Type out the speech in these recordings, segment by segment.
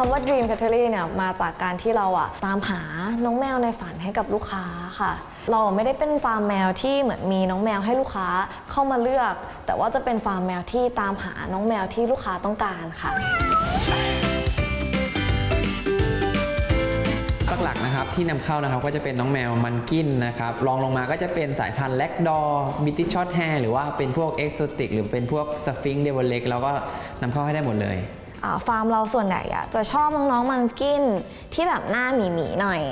คำว่า Dream Cattery เนี่ยมาจากการที่เราอะตามหาน้องแมวในฝันให้กับลูกค้าค่ะ เราไม่ได้เป็นฟาร์มแมวที่เหมือนมีน้องแมวให้ลูกค้าเข้ามาเลือก แต่ว่าจะเป็นฟาร์มแมวที่ตามหาน้องแมวที่ลูกค้าต้องการค่ะหลักๆนะครับที่นำเข้านะครับก็จะเป็นน้องแมวมันกินนะครับรองลงมาก็จะเป็นสายพันธุ์แลกดอบิติชช็อตแฮร์หรือว่าเป็นพวกเอ็กโซติกหรือเป็นพวกสฟิงค์เดวเล็กแล้วก็นำเข้าให้ได้หมดเลย ฟาร์มเราส่วนใหญ่อะจะชอบน้องๆมันสกินที่แบบหน้าหมีหมีๆหน่อย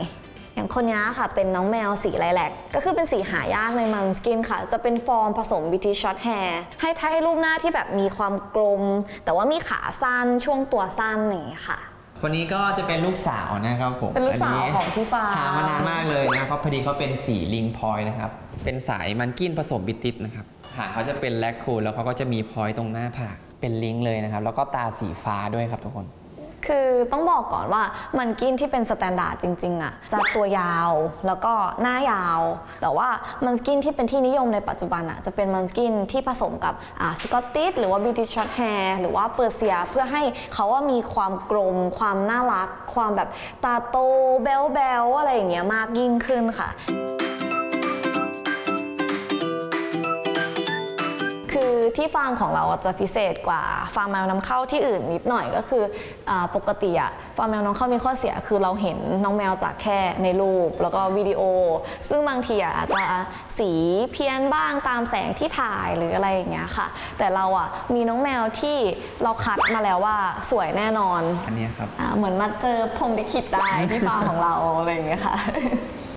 อย่างคนนี้ค่ะเป็นน้องแมวสีไลแลกก็คือเป็นสีหายากในมันสกินค่ะ จะเป็นฟอร์มผสมบิทิชช็อตแฮร์ให้ให้รูปหน้าที่แบบมีความกลม แต่ว่ามีขาสั้นช่วงตัวสั้นอย่างนี้ค่ะคนนี้ก็จะเป็นลูกสาวนะครับผมเป็นลูกสาวของที่ฟาร์มหามานานมากเลยนะครับเพราะพอดีเขาเป็นสีลิงพอยนะครับเป็นสายมันกินผสมบิติสนะครับหางเขาจะเป็นแลคคูลแล้วเขาก็จะมีพอยตรงหน้าผาก เป็นลิงเลยนะครับ แล้วก็ตาสีฟ้าด้วยครับทุกคน คือต้องบอกก่อนว่ามันกินที่เป็นสแตนดาร์ดจริงๆอะจะตัวยาวแล้วก็หน้ายาว แต่ว่ามันสกินที่เป็นที่นิยมในปัจจุบันอะจะเป็นมันสกินที่ผสมกับสกอตติชหรือว่าบิทิชช็อตแฮร์หรือว่าเปอร์เซีย เพื่อให้เขาว่ามีความกลม ความน่ารัก ความแบบตาโตเบลเบลอะไรอย่างเงี้ยมากยิ่งขึ้นค่ะ ที่ฟาร์มของเราอะจะพิเศษกว่าฟาร์มแมวนำเข้าที่อื่นนิดหน่อยก็คืออาปกติอะฟาร์มแมวนำเข้ามีข้อเสียคือเราเห็นน้องแมวจากแค่ในรูป แล้วก็วิดีโอ ซึ่งบางทีอะอาจจะสีเพี้ยนบ้างตามแสงที่ถ่ายหรืออะไรอย่างเงี้ยค่ะ แต่เราอะมีน้องแมวที่เราคัดมาแล้วว่าสวยแน่นอนอันเนี้ยครับอาเหมือนมาเจอพรหมลิขิตได้ที่ฟาร์มของเราอะไรอย่างเงี้ยค่ะ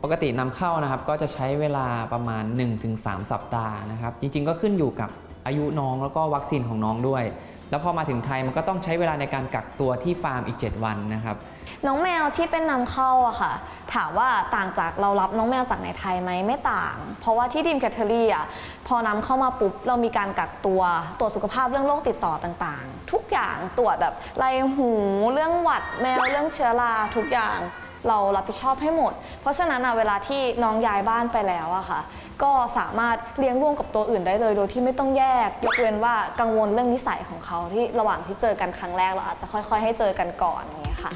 ปกตินำเข้านะครับก็จะใช้เวลาประมาณ 1-3 สัปดาห์นะครับ จริงๆก็ขึ้นอยู่กับ อายุน้องแล้วก็วัคซีนของน้องด้วย แล้วพอมาถึงไทยมันก็ต้องใช้เวลาในการกักตัวที่ฟาร์มอีก 7 วันนะครับ น้องแมวที่เป็นนำเข้าอะค่ะ ถามว่าต่างจากเรารับน้องแมวจากในไทยไหมไม่ต่าง เพราะว่าที่ดีมแคทเทอรี่อะพอนำเข้ามาปุ๊บเรามีการกักตัวตรวจสุขภาพเรื่องโรคติดต่อต่างๆ ทุกอย่างตรวจแบบไรหูเรื่องหวัดแมวเรื่องเชื้อราทุกอย่างเรารับผิดชอบให้หมด เพราะฉะนั้นอะเวลาที่น้องย้ายบ้านไปแล้วอะค่ะ ก็สามารถเลี้ยงร่วมกับตัวอื่นได้เลย โดยที่ไม่ต้องแยก ยกเว้นว่ากังวลเรื่องนิสัยของเขาที่ระหว่างที่เจอกันครั้งแรกเราอาจจะค่อย ๆ ให้เจอกันก่อนอย่างเงี้ยค่ะ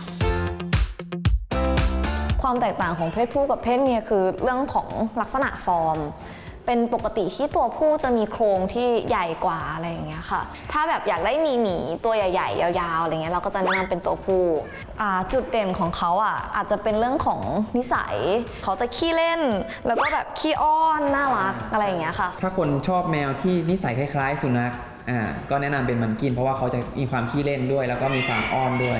ความแตกต่างของเพศผู้กับเพศเมียคือเรื่องของลักษณะฟอร์ม เป็นปกติที่ตัวผู้จะมีโครงที่ใหญ่กว่าอะไรอย่างเงี้ยค่ะ ถ้าแบบอยากได้มีหมีตัวใหญ่ ๆ ยาวๆอะไรเงี้ยเราก็จะแนะนำเป็นตัวผู้จุดเด่นของเขาอะอาจจะเป็นเรื่องของนิสัย เขาจะขี้เล่น แล้วก็แบบขี้อ้อนน่ารักอะไรอย่างเงี้ยค่ะ ถ้าคนชอบแมวที่นิสัยคล้ายๆ สุนัขอ่าก็แนะนำเป็นมันกินเพราะว่าเขาจะมีความขี้เล่นด้วย แล้วก็มีความอ้อนด้วย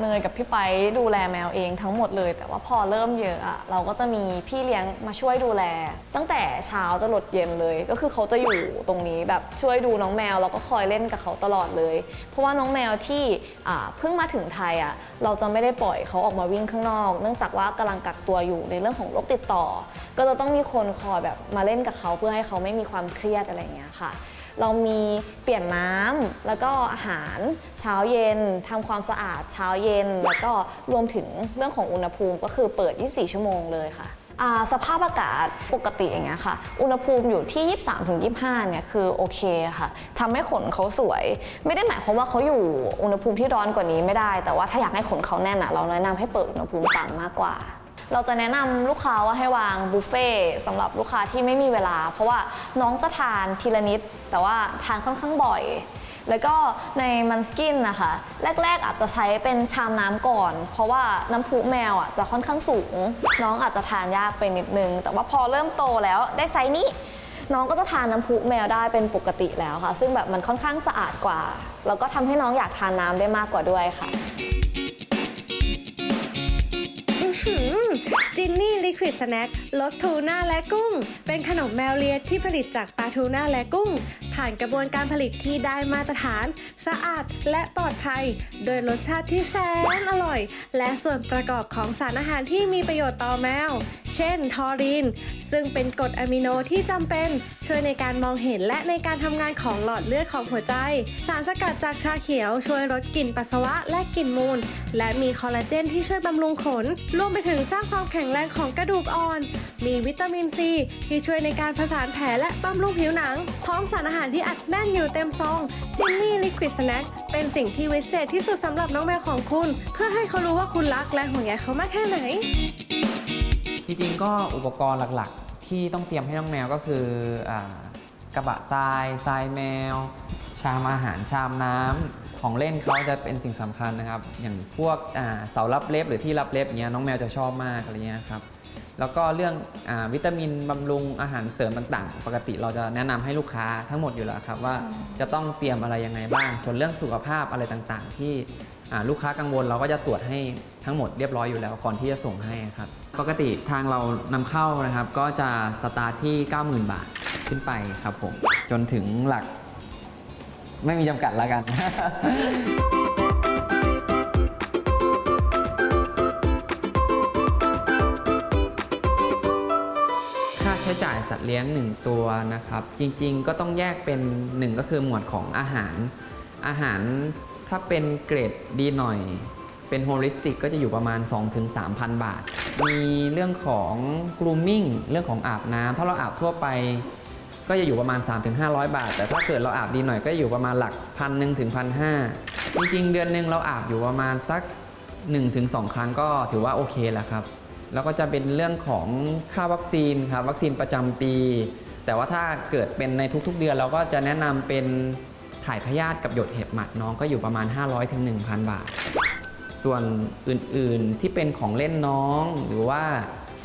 เนยกับพี่ไปดูแลแมวเองทั้งหมดเลย แต่ว่าพอเริ่มเยอะอะเราก็จะมีพี่เลี้ยงมาช่วยดูแล ตั้งแต่เช้าจะหลดเย็นเลย ก็คือเขาจะอยู่ตรงนี้แบบช่วยดูน้องแมวแล้วก็คอยเล่นกับเขาตลอดเลย เพราะว่าน้องแมวที่เพิ่งมาถึงไทยอะเราจะไม่ได้ปล่อยเขาออกมาวิ่งข้างนอก เนื่องจากว่ากำลังกักตัวอยู่ในเรื่องของโรคติดต่อ ก็จะต้องมีคนคอยแบบมาเล่นกับเขาเพื่อให้เขาไม่มีความเครียดอะไรเงี้ยค่ะ เรามีเปลี่ยนน้ำแล้วก็อาหารเช้าเย็นทำความสะอาดเช้าเย็น แล้วก็รวมถึงเรื่องของอุณหภูมิก็คือเปิด 24 ชั่วโมงเลยค่ะสภาพอากาศปกติอย่างเงี้ยค่ะ อุณหภูมิอยู่ที่ 23-25 เนี่ยคือโอเคค่ะทำให้ขนเขาสวย ไม่ได้หมายความว่าเขาอยู่อุณหภูมิที่ร้อนกว่านี้ไม่ได้ แต่ว่าถ้าอยากให้ขนเขาแน่นอะเราแนะนำให้เปิดอุณหภูมิต่ำมากกว่า เราจะแนะนำลูกค้าว่าให้วางบุฟเฟ่สำหรับลูกค้าที่ไม่มีเวลา เพราะว่าน้องจะทานทีละนิด แต่ว่าทานค่อนข้างบ่อย แล้วก็ในมันสกินนะคะ แรก ๆ อาจจะใช้เป็นชามน้ำก่อน เพราะว่าน้ำพุแมวอะจะค่อนข้างสูง น้องอาจจะทานยากไปนิดนึง แต่ว่าพอเริ่มโตแล้วได้ไซส์นี้น้องก็จะทานน้ำพุแมวได้เป็นปกติแล้วค่ะ ซึ่งแบบมันค่อนข้างสะอาดกว่า แล้วก็ทำให้น้องอยากทานน้ำได้มากกว่าด้วยค่ะ จินนี่ลิควิดสแน็ครสทูน่าและกุ้ง เป็นขนมแมวเลียที่ผลิตจากปลาทูน่าและกุ้ง ผ่านกระบวนการผลิตที่ได้มาตรฐาน สะอาดและปลอดภัย โดยรสชาติที่แสนอร่อย และส่วนประกอบของสารอาหารที่มีประโยชน์ต่อแมว เช่น ทอรีนซึ่งเป็นกรดอะมิโนที่จำเป็น ช่วยในการมองเห็นและในการทำงานของหลอดเลือดของหัวใจ สารสกัดจากชาเขียวช่วยลดกลิ่นปัสสาวะและกลิ่นมูล และมีคอลลาเจนที่ช่วยบำรุงขน รวมไปถึงสร้างความแข็งข็งแรงของกระดูกอ่อน มีวิตามินซี ที่ช่วยในการผสานแผลและบำรุงผิวหนัง พร้อมสารอาหารที่อัดแน่นอยู่เต็มซองจินนี่ลิควิดสแน็คเป็นสิ่งที่วิเศษที่สุดสำหรับน้องแมวของคุณ เพื่อให้เขารู้ว่าคุณรักและห่วงใยเขามากแค่ไหน ที่จริงก็อุปกรณ์หลักๆ ที่ต้องเตรียมให้น้องแมวก็คืออากระบะทรายทรายแมว ชามอาหารชามน้ำของเล่นเขาจะเป็นสิ่งสำคัญนะครับ อย่างพวกเสารับเล็บหรือที่รับเล็บเงี้ยน้องแมวจะชอบมากอะไรเงี้ยครับ แล้วก็เรื่องอวิตามินบำรุงอาหารเสริมต่างๆ ปกติเราจะแนะนำให้ลูกค้าทั้งหมดอยู่แล้วครับว่าจะต้องเตรียมอะไรยังไงบ้าง ส่วนเรื่องสุขภาพอะไรต่างๆ ที่ลูกค้ากังวลเราก็จะตรวจให้ทั้งหมดเรียบร้อยอยู่แล้วก่อนที่จะส่งให้ครับ ปกติทางเรานำเข้านะครับ ก็จะสตาร์ทที่ 90,000 บาทขึ้นไปครับผมจนถึงหลัก ไม่มีจำกัดแล้วกัน สัตว์เลี้ยง 1 ตัวนะครับ จริงๆก็ต้องแยกเป็น 1 ก็คือหมวดของอาหาร อาหารถ้าเป็นเกรดดีหน่อย เป็นโฮลิสติกก็จะอยู่ประมาณ 2-3,000 บาท มีเรื่องของ grooming เรื่องของอาบน้ำถ้าเราอาบทั่วไปก็จะอยู่ประมาณ 3-500 บาท แต่ถ้าเกิดเราอาบดีหน่อยก็อยู่ประมาณหลักพันหนึ่งถึงพันห้าจริงๆ เดือนหนึ่งเราอาบอยู่ประมาณสัก 1-2 ครั้งก็ถือว่าโอเคแล้วครับ แล้วก็จะเป็นเรื่องของค่าวัคซีนครับวัคซีนประจำปี แต่ว่าถ้าเกิดเป็นในทุกๆเดือน เราก็จะแนะนำเป็นถ่ายพยาธิกับหยดเห็บหมัดน้องก็อยู่ประมาณ 500-1,000 บาท ส่วนอื่นๆที่เป็นของเล่นน้องหรือว่า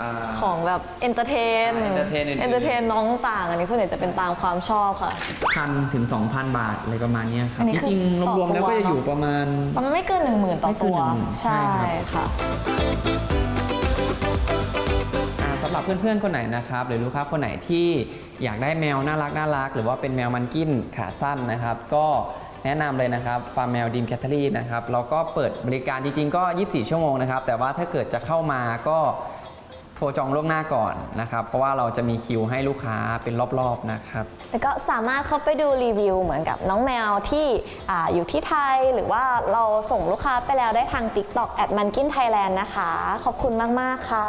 อ่า ของแบบเอนเตอร์เทนอ่า entertain อื่นๆเอนเตอร์เทนน้องต่าง อันนี้ส่วนใหญ่จะเป็นตามความชอบค่ะ พันถึง2,000บาทอะไรประมาณเนี้ยครัอับนนี้จคือริงๆต่อรวมๆแล้วตัวก็จะอยู่เนอะประมาณประมาณไม่เกิน1 0,000ต่อไม่เกิตันว10,000ใช่ใช่ครับ ค่ะอ่าสำห รับเพื่อนๆคนไหนนะครับ หรือลูกค้าคนไหนที่อยากได้แมวน่ารักน่ารัก หรือว่าเป็นแมวมันกินขาสั้นนะครับ ก็แนะนำเลยนะครับฟาร์มแมวดีมแคทเทอรี่นะครับเราก็เปิดบริการจริงๆ ก็ 24 ชั่วโมงนะครับ แต่ว่าถ้าเกิดจะเข้ามาก็โทรจองล่วงหน้าก่อนนะครับ เพราะว่าเราจะมีคิวให้ลูกค้าเป็นรอบๆนะครับแล้วก็สามารถเข้าไปดูรีวิวเหมือนกับน้องแมวที่ออยู่ที่ไทย หรือว่าเราส่งลูกค้าไปแล้วได้ทาง TikTok แอดมันกินไทยแลนด์นะคะ ขอบคุณมาก ๆ ค่ะ